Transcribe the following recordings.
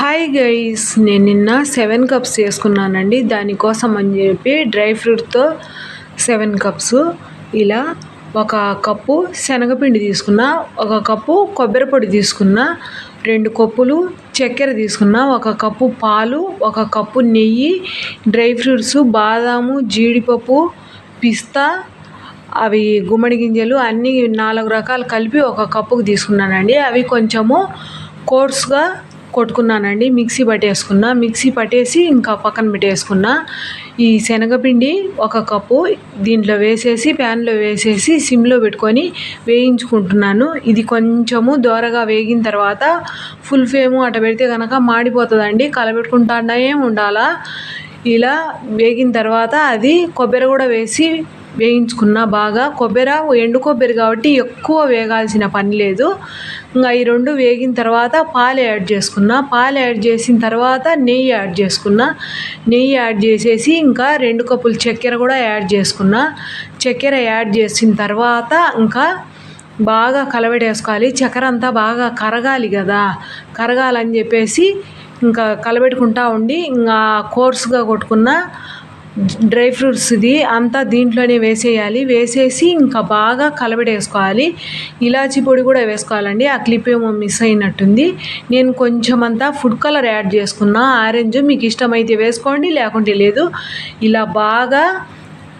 Hi guys నేను నిన్న seven cups చేసుకున్నానండి. దానికోసం అని చెప్పి డ్రై ఫ్రూట్తో సెవెన్ కప్స్ ఇలా ఒక కప్పు శనగపిండి తీసుకున్న ఒక కప్పు కొబ్బరి పొడి తీసుకున్న రెండు కప్పులు చక్కెర తీసుకున్న ఒక కప్పు పాలు ఒక కప్పు నెయ్యి డ్రై ఫ్రూట్స్ బాదాము జీడిపప్పు పిస్తా అవి గుమ్మడి గింజలు అన్నీ నాలుగు రకాలు కలిపి ఒక కప్పుకు తీసుకున్నానండి. అవి కొంచెము కోర్స్గా కొట్టుకున్నానండి. మిక్సీ పట్టేసుకున్న. మిక్సీ పట్టేసి ఇంకా పక్కన పెట్టేసుకున్న. ఈ శనగపిండి ఒక కప్పు దీంట్లో వేసేసి ప్యాన్లో వేసేసి సిమ్లో పెట్టుకొని వేయించుకుంటున్నాను. ఇది కొంచెము దోరగా వేగిన తర్వాత ఫుల్ ఫ్లేమ్ అట పెడితే కనుక మాడిపోతుందండి. కలబెట్టుకుంటానే ఉండాలా? ఇలా వేగిన తర్వాత అది కొబ్బరి కూడా వేసి వేయించుకున్న బాగా. కొబ్బరి ఎండు కొబ్బరి కాబట్టి ఎక్కువ వేగాల్సిన పని లేదు. ఇంకా ఈ రెండు వేగిన తర్వాత పాలు యాడ్ చేసుకున్న. పాలు యాడ్ చేసిన తర్వాత నెయ్యి యాడ్ చేసుకున్న. నెయ్యి యాడ్ చేసేసి ఇంకా రెండు కప్పులు చక్కెర కూడా యాడ్ చేసుకున్న. చక్కెర యాడ్ చేసిన తర్వాత ఇంకా బాగా కలబెట్టేసుకోవాలి. చక్కెర అంతా బాగా కరగాలి కదా. కరగాలని చెప్పేసి ఇంకా కలబెట్టుకుంటా ఉండి ఇంకా కోర్సుగా కొట్టుకున్న. డ్రై ఫ్రూట్స్ది అంతా దీంట్లోనే వేసేయాలి. వేసేసి ఇంకా బాగా కలబెట్టేసుకోవాలి ఇలాచీ పొడి కూడా వేసుకోవాలండి. ఆ క్లిప్ ఏమో మిస్ అయినట్టుంది. నేను కొంచెం అంతా ఫుడ్ కలర్ యాడ్ చేసుకున్నా. ఆరెంజ్ మీకు ఇష్టమైతే వేసుకోండి లేకుంటే లేదు. ఇలా బాగా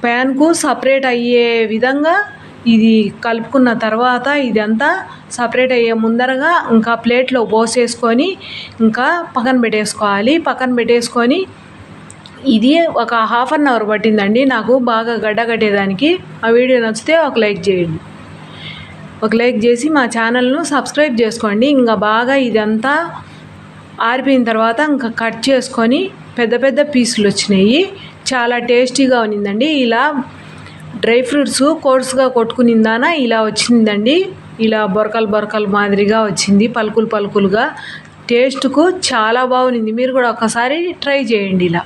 ప్యాన్కు సపరేట్ అయ్యే విధంగా ఇది కలుపుకున్న తర్వాత ఇదంతా సపరేట్ అయ్యే ముందరగా ఇంకా ప్లేట్లో పోసేసుకొని ఇంకా పక్కన పెట్టేసుకోవాలి. పక్కన పెట్టేసుకొని ఇది ఒక హాఫ్ అన్ అవర్ పట్టిందండి. నాకు బాగా గడ్డ కట్టేదానికి. ఆ వీడియో నచ్చితే ఒక లైక్ చేయండి. ఒక లైక్ చేసి మా ఛానల్ను సబ్స్క్రైబ్ చేసుకోండి. ఇంకా బాగా ఇదంతా ఆరిపోయిన తర్వాత ఇంకా కట్ చేసుకొని పెద్ద పెద్ద పీసులు వచ్చినాయి. చాలా టేస్టీగా ఉన్నిందండి. ఇలా డ్రై ఫ్రూట్స్ కోర్స్గా కొట్టుకునిందాన ఇలా వచ్చిందండి. ఇలా బొరకలు బొరకలు మాదిరిగా వచ్చింది. పలుకులు పలుకులుగా టేస్ట్కు చాలా బాగుంది. మీరు కూడా ఒకసారి ట్రై చేయండి ఇలా.